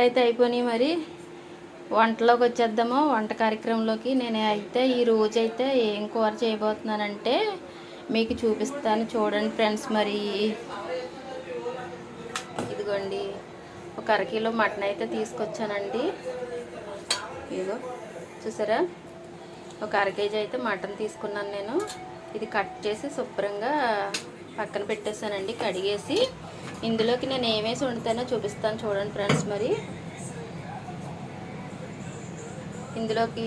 అయితే అయిపోయినాయి మరి. వంటలోకి వచ్చేద్దాము. వంట కార్యక్రమంలోకి నేను అయితే ఈ రోజు అయితే ఏం కూర చేయబోతున్నానంటే మీకు చూపిస్తాను చూడండి ఫ్రెండ్స్ మరి. ఇదిగోండి ఒక అరకిలో మటన్ అయితే తీసుకొచ్చానండి. ఇదిగో చూసారా? ఒక అర కేజీ అయితే మటన్ తీసుకున్నాను నేను. ఇది కట్ చేసి శుభ్రంగా పక్కన పెట్టేశానండి కడిగేసి. ఇందులోకి నేను ఏమేసి వండుతానో చూపిస్తాను చూడండి ఫ్రెండ్స్ మరి. ఇందులోకి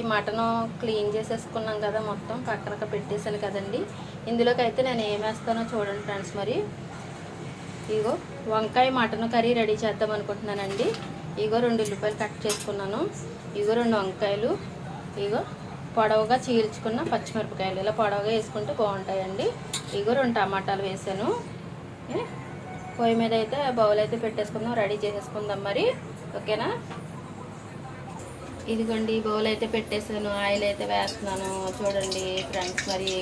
ఈ మటను క్లీన్ చేసేసుకున్నాం కదా మొత్తం పక్కన పెట్టేసాను కదండి. ఇందులోకి అయితే నేను ఏమేస్తానో చూడండి ఫ్రెండ్స్ మరి. ఇగో వంకాయ మటన్ కర్రీ రెడీ చేద్దాం అనుకుంటున్నానండి. ఇగో రెండు ఉల్లిపాయలు కట్ చేసుకున్నాను. ఇగో రెండు వంకాయలు. ఇగో పొడవుగా చీల్చుకున్న పచ్చిమిరపకాయలు. ఇలా పొడవుగా వేసుకుంటే బాగుంటాయండి. ఇగో రెండు టమాటాలు వేసాను. పొయ్యి మీద అయితే బౌల్ అయితే పెట్టేసుకుందాం రెడీ చేసేసుకుందాం మరి. ఓకేనా? ఇదిగోండి బౌల్ అయితే పెట్టేసాను. ఆయిల్ అయితే వేస్తున్నాను. చూడండి ఫ్రెండ్స్ మరి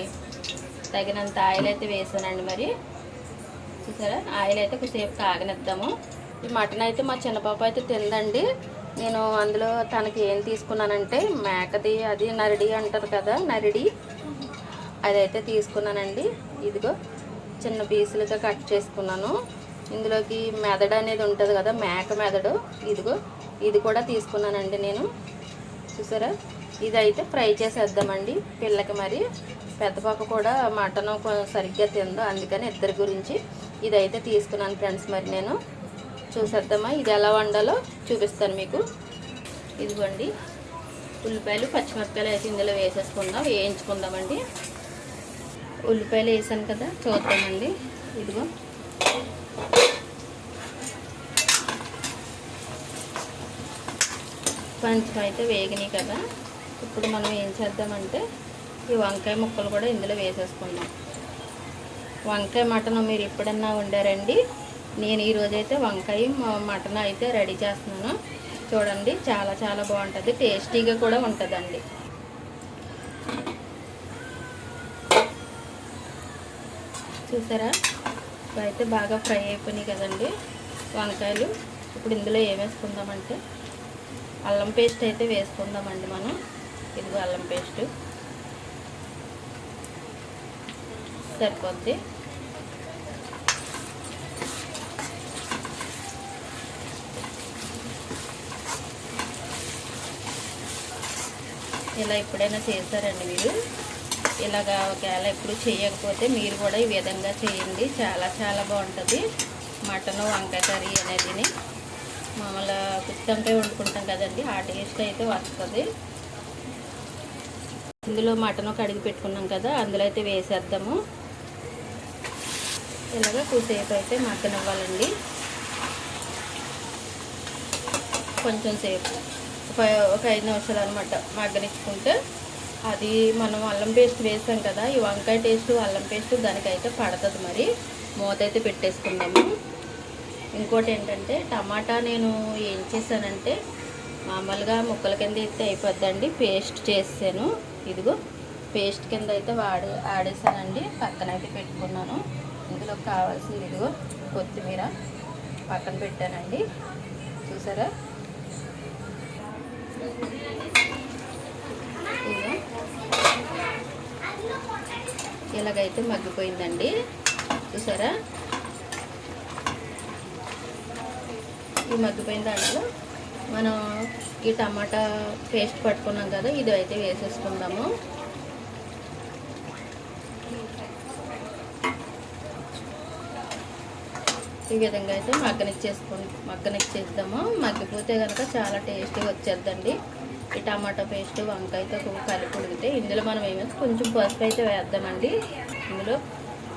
తగినంత ఆయిల్ అయితే వేసానండి మరి. చూసారా? ఆయిల్ అయితే కొద్దిసేపు కాగనిద్దాము. ఈ మటన్ అయితే మా చిన్నపాప అయితే తిందండి నేను అందులో తనకి ఏం తీసుకున్నానంటే మేకది అది నరిడి అంటారు కదా నరిడి. అదైతే తీసుకున్నానండి. ఇదిగో చిన్న పీసులుగా కట్ చేసుకున్నాను. ఇందులోకి మెదడు అనేది ఉంటుంది కదా మేక మెదడు. ఇదిగో ఇది కూడా తీసుకున్నానండి నేను. చూసారా? ఇదైతే ఫ్రై చేసేద్దామండి పిల్లకి మరి. పెద్దపాప కూడా మటన్ సరిగ్గా తిందో అందుకని ఇద్దరి గురించి ఇదైతే తీసుకున్నాను ఫ్రెండ్స్ మరి నేను. చూసేద్దామా? ఇది ఎలా వండాలో చూపిస్తాను మీకు. ఇదిగోండి. ఉల్లిపాయలు పచ్చిమిరపకాయలు అయితే ఇందులో వేసేసుకుందాం వేయించుకుందామండి. ఉల్లిపాయలు వేసాను కదా చూద్దామండి. ఇదిగో. కొంచెం అయితే వేగినాయి కదా ఇప్పుడు మనం ఏం చేద్దామంటే ఈ వంకాయ ముక్కలు కూడా ఇందులో వేసేసుకుందాం. వంకాయ మటన్ మీరు ఎప్పుడన్నా వండారండి? నేను ఈరోజైతే వంకాయ మటన్ అయితే రెడీ చేస్తున్నాను. చూడండి చాలా చాలా బాగుంటుంది. టేస్టీగా కూడా ఉంటుందండి. చూసారా? ఇవి అయితే బాగా ఫ్రై అయిపోయినాయి కదండి వంకాయలు. ఇప్పుడు ఇందులో ఏం వేసుకుందామంటే అల్లం పేస్ట్ అయితే వేసుకుందామండి మనం. ఇదిగో అల్లం పేస్ట్. సరిపోద్ది. ఇలా ఎప్పుడైనా చేస్తారండి మీరు? ఇలాగా ఒకవేళ ఎప్పుడు చేయకపోతే మీరు కూడా ఈ విధంగా చేయండి. చాలా చాలా బాగుంటుంది. మటన్ వంకాయ కర్రీ అనేది మామూలు గుత్తంకాయ వండుకుంటాం కదండి. ఆ టేస్ట్ అయితే వస్తుంది. ఇందులో మటన్ కడిగి పెట్టుకున్నాం కదా అందులో అయితే వేసేద్దాము. ఇలాగ కొద్దిసేపు అయితే మగ్గనివ్వాలండి కొంచెం సేపు. ఒక ఒక ఐదు నిమిషాలు అనమాట మగ్గనిచ్చుకుంటే. అది మనం అల్లం పేస్ట్ వేసాం కదా ఈ వంకాయ టేస్ట్ అల్లం పేస్ట్ దానికైతే పడుతుంది మరి. మూత అయితే పెట్టేసుకుందాము. ఇంకోటి ఏంటంటే టమాటా నేను ఏం చేశానంటే మామూలుగా ముక్కల కింద అయితే అయిపోద్దండి పేస్ట్ చేసాను ఇదిగో పేస్ట్ కింద అయితే వాడి ఆడేసానండి పక్కన అయితే పెట్టుకున్నాను. ఇందులో కావాల్సింది ఇదిగో కొత్తిమీర పక్కన పెట్టానండి. చూసారా? ఇలాగైతే మగ్గిపోయిందండి చూసారా? ఈ మగ్గిపోయిన దాంట్లో మనం ఈ టమాటా పేస్ట్ పట్టుకున్నాం కదా ఇది అయితే వేసేసుకుందాము. ఈ విధంగా అయితే మగ్గనిచ్చేసుకు మగ్గనిచ్చేద్దాము మగ్గిపోతే కనుక చాలా టేస్టీగా వచ్చేద్దండి. ఈ టమాటా పేస్ట్ వంకాయతో కలిపి ఉడికితే ఇందులో మనం ఏమేసి కొంచెం పసుపు అయితే వేద్దామండి. ఇందులో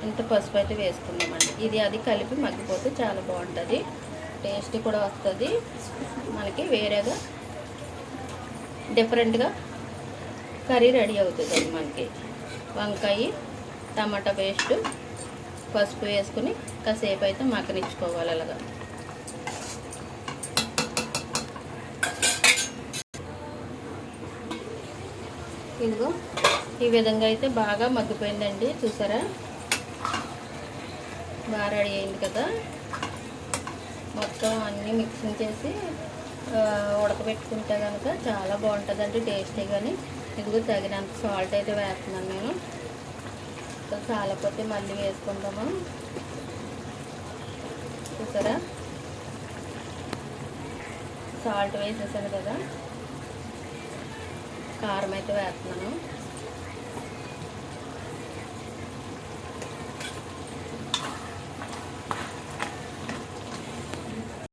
ఇంత పసుపు అయితే వేసుకుందామండి. ఇది అది కలిపి మగ్గిపోతే చాలా బాగుంటుంది. టేస్ట్ కూడా వస్తుంది. మనకి వేరేగా డిఫరెంట్గా కర్రీ రెడీ అవుతుంది మనకి. వంకాయ టమాటా పేస్ట్ పసుపు వేసుకుని కాసేపు అయితే మగ్గనిచ్చుకోవాలి అలాగా. ఇదిగో ఈ విధంగా అయితే బాగా మగ్గిపోయిందండి చూసారా? బాగా రెడీ అయింది కదా? మొత్తం అన్నీ మిక్సింగ్ చేసి ఉడకబెట్టుకుంటే కనుక చాలా బాగుంటుందండి టేస్టీ కానీ ఇదిగో తగినంత సాల్ట్ అయితే వేస్తున్నాను నేను. చాలకపోతే మళ్ళీ వేసుకుందాము? చూసారా? సాల్ట్ వేసేసాను కదా. కారం అయితే వేస్తున్నాను.